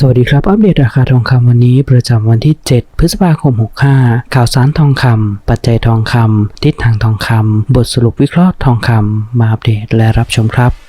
สวัสดีครับ อัปเดตราคาทองคำวันนี้ประจำวันที่ 7 พฤษภาคม 65 ข่าวสารทองคำปัจจัยทองคำทิศทางทองคำบทสรุปวิเคราะห์ทองคำมาอัปเดตและรับชมครับ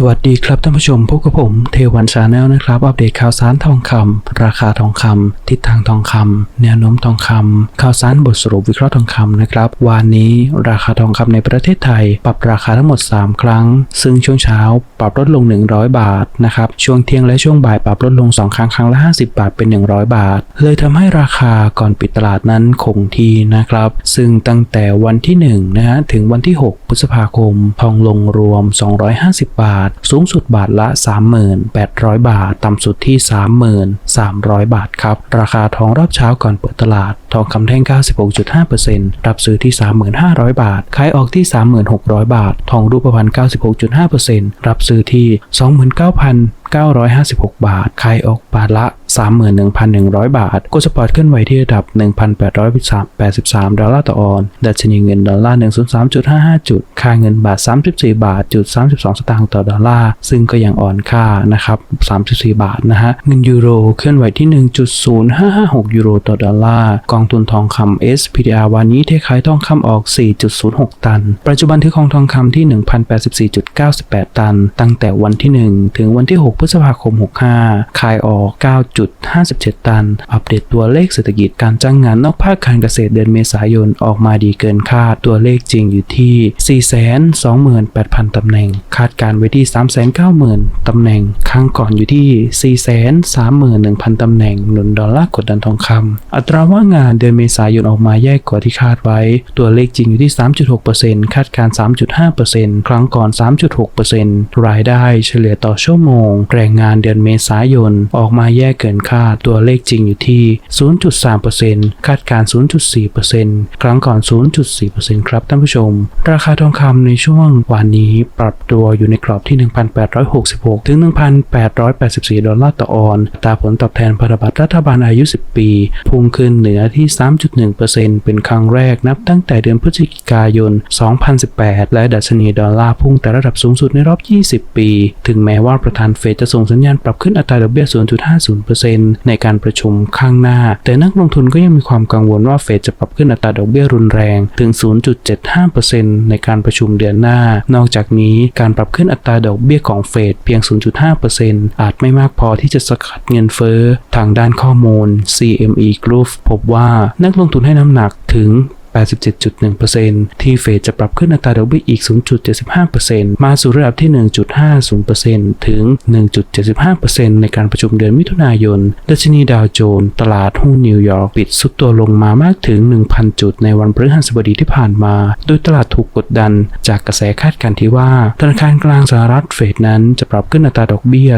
สวัสดีครับท่านผู้ชมพบกับผมเทวันชาแนลนะครับ อัปเดตข่าวสารทองคำราคาทองคำทิศทางทองคำแนวโน้มทองคำข่าวสารบทสรุปวิเคราะห์ทองคำนะครับวันนี้ราคาทองคำในประเทศไทย ปรับราคาทั้งหมด 3 ครั้ง ซึ่งช่วงเช้าปรับลดลง 100 บาทนะครับช่วงเที่ยงและช่วงบ่ายปรับลดลง 2 ครั้งครั้งละ 50 บาทเป็น 100 บาท เลยทำให้ราคาก่อนปิดตลาดนั้นคงที่นะครับ ซึ่งตั้งแต่วันที่1นะฮะถึงวันที่ 6 พฤษภาคมทองลงรวม 250 บาทสูงสุดบาทละ 38,000 บาท ต่ำสุดที่ 33,000 บาทครับ ราคาทองรอบเช้าก่อนเปิดตลาดทองคำแท่ง 96.5%รับซื้อที่ 35,000บาท ขายออกที่ 36,000 บาท ทองรูปพรรณ 96.5%รับซื้อที่ 29,956 บาท ขายออกบาทละ 31,100 บาทกดสปอร์ตเคลื่อนไหวที่ระดับ 1,883 ดอลลาร์ต่อออนดัชนีเงินดอลลาร์ 103.55 จุด ค่าเงินบาท 34 บาทจุด32 สตางค์ต่อดอลลาร์ ซึ่งก็ยังอ่อนค่านะครับ 34 บาทนะฮะ เงินยูโรเคลื่อนไหวที่ 1.0556 ยูโรต่อดอลลาร์กองทุนทองคำ SPDR วันนี้เทขายทองคำออก 4.06 ตัน ปัจจุบันถือครองทองคำที่ 1,084.98 ตัน ตั้งแต่วันที่ 1 ถึงวันที่ 6 พฤษภาคม 65 ขายออก 9.57 ตัน อัปเดตตัวเลขเศรษฐกิจการจ้างงานนอกภาคการเกษตรเดือนเมษายนออกมาดีเกินคาด ตัวเลขจริงอยู่ที่ 428,000 ตำแหน่ง คาดการไว้ที่ 390,000 ตำแหน่ง ครั้งก่อนอยู่ที่ 431,000 ตำแหน่ง หนุนดอลลาร์กดดันทองคำ อัตราว่างงานเดือนเมษายนออกมาแย่กว่าที่คาดไว้ ตัวเลขจริงอยู่ที่ 3.6%คาดการ 3.5%ครั้งก่อน 3.6%รายได้เฉลี่ยต่อชั่วโมง แรงงานเดือนเมษายนออกมาแย่เกินคาด ตัวเลขจริงอยู่ที่ 0.3%คาดการ 0.4%ครั้งก่อน 0.4%ครับท่านผู้ชม ราคาทองคำในช่วงวันนี้ปรับตัวอยู่ในกรอบที่ 1,866 ถึง 1,884 ดอลลาร์ต่อออนตาผลตอบแทนพันธบัตรรัฐบาลอายุ 10 ปี พุ่งขึ้นเหนือที่ 3.1%เป็นครั้งแรกนับตั้งแต่เดือนพฤศจิกายน 2018 และดัชนีดอลลาร์พุ่งแต่ระดับสูงสุดในรอบ 20 ปี ถึงแม้ว่าประธานเฟดจะส่งสัญญาณปรับขึ้นอัตราดอกเบี้ย 0.50%ในการประชุมข้างหน้า แต่นักลงทุนก็ยังมีความกังวลว่าเฟดจะปรับขึ้นอัตราดอกเบี้ยรุนแรงถึง 0.75%ในการประชุมเดือนหน้า นอกจากนี้การปรับขึ้นอัตราดอกเบี้ยของเฟดเพียง 0.5%อาจไม่มากพอที่จะสกัดเงินเฟ้อ ทางด้านข้อมูล CME Group พบว่านักลงทุนให้น้ำหนักถึง 87.1%ที่เฟดจะปรับขึ้นอัตราดอกเบี้ยอีก 0.75%มาสู่ระดับที่ 1.50%ถึง 1.75%ในการประชุมเดือนมิถุนายน ดัชนีดาวโจนส์ตลาดหุ้นนิวยอร์กปิดสุดตัวลงมามากถึง 1,000 จุดในวันพฤหัสบดีที่ผ่านมา โดยตลาดถูกกดดันจากกระแสคาดการณ์ที่ว่าธนาคารกลางสหรัฐเฟดนั้นจะปรับขึ้นอัตราดอกเบี้ย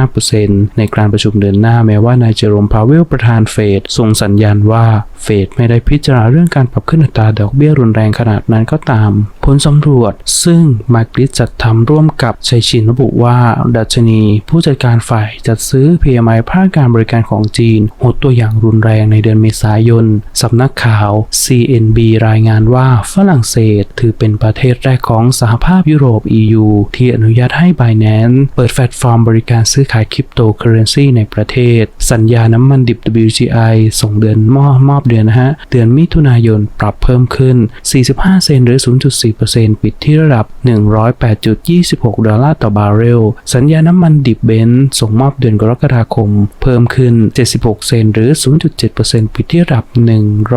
0.75%ในการประชุมเดือนหน้าแม้ว่านายเจอโรมพาเวลประธานเฟดส่งสัญญาณว่าเฟดไม่ได้พิจารณาเรื่องการปับขึ้นอัตราดอกเบี้ยรุนแรงขนาดนั้นก็ตาม ลสำรวจ ซึ่งมาร์กริสจัดทำร่วมกับชัยชินระบุว่า ดัชนี ผู้จัดการฝ่ายจัดซื้อ PMI ภาคการบริการของจีน หดตัวอย่างรุนแรงในเดือนเมษายนสำนักข่าว CNB รายงานว่าฝรั่งเศสถือเป็นประเทศแรกของสหภาพยุโรป EU ที่อนุญาตให้ Binance เปิดแพลตฟอร์มบริการซื้อขายคริปโตเคอเรนซีในประเทศ สัญญาน้ำมันดิบ WTI ส่งเดือนมอบมอบเดือนนะฮะ เดือนมิถุนายนปรับเพิ่มขึ้น 45 เซนหรือ 0.4%ปิดที่ระดับ 108.26 ดอลลาร์ต่อบาร์เรล สัญญาน้ำมันดิบเบนซ์ส่งมอบเดือนกรกฎาคม เพิ่มขึ้น 76 เซนต์หรือ 0.7%ปิดที่ระดับ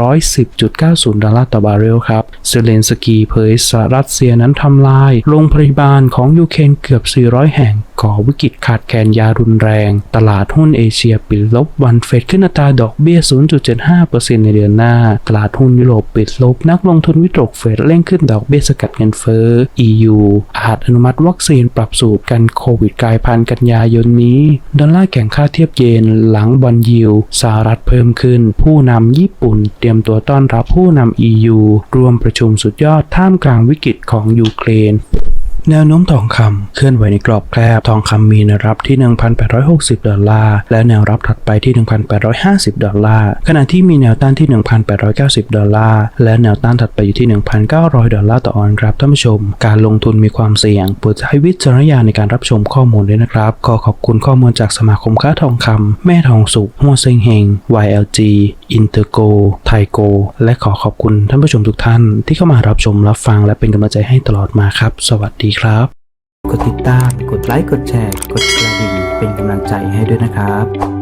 110.90 ดอลลาร์ต่อบาร์เรลครับ เซเลนสกีเผยสหรัฐเซียนั้นทำลายโรงพยาบาลของยูเครนเกือบ 400 แห่ง ก่อวิกฤตขาดแคลนยารุนแรง ตลาดหุ้นเอเชียปิดลบวันเฟดขึ้นอัตราดอกเบี้ย 0.75%ในเดือนหน้า ตลาดหุ้นยุโรปปิดลบนักลงทุนวิตกเฟดเร่งขึ้นดอกเบี้ยสกัดเงินเฟ้อ EU อาจอนุมัติวัคซีนปรับสูตรกันโควิดกลายพันธุ์กันยายนนี้ ดอลลาร์แข่งค่าเทียบเยนหลังบอลยิวสหรัฐเพิ่มขึ้น ผู้นำญี่ปุ่น เตรียมตัวต้อนรับผู้นำ EU รวมประชุมสุดยอดท่ามกลางวิกฤตของยูเครน แนวโน้มทองคำเคลื่อนไหวในกรอบแคบทองคำมีแนวรับที่ 1,860 ดอลลาร์และแนวรับถัดไปที่ 1,850 ดอลลาร์ขณะที่มีแนวต้านที่ 1,890 ดอลลาร์และแนวต้านถัดไปอยู่ที่ 1,900 ดอลลาร์ต่อออนครับท่านผู้ชม การลงทุนมีความเสี่ยงโปรดใช้วิจารณญาณในการรับชมข้อมูลด้วยนะครับ ขอขอบคุณข้อมูลจากสมาคมค้าทองคำแม่ทองสุกหัวเซ็งเฮง YLG อินเตอร์โกไทโกและขอขอบคุณท่านผู้ชมทุกท่านที่เข้ามารับชมรับฟังและเป็นกำลังใจให้ตลอดมาครับ สวัสดีครับ กดติดตาม กดไลค์ กดแชร์ กดกระดิ่งเป็นกำลังใจให้ด้วยนะครับ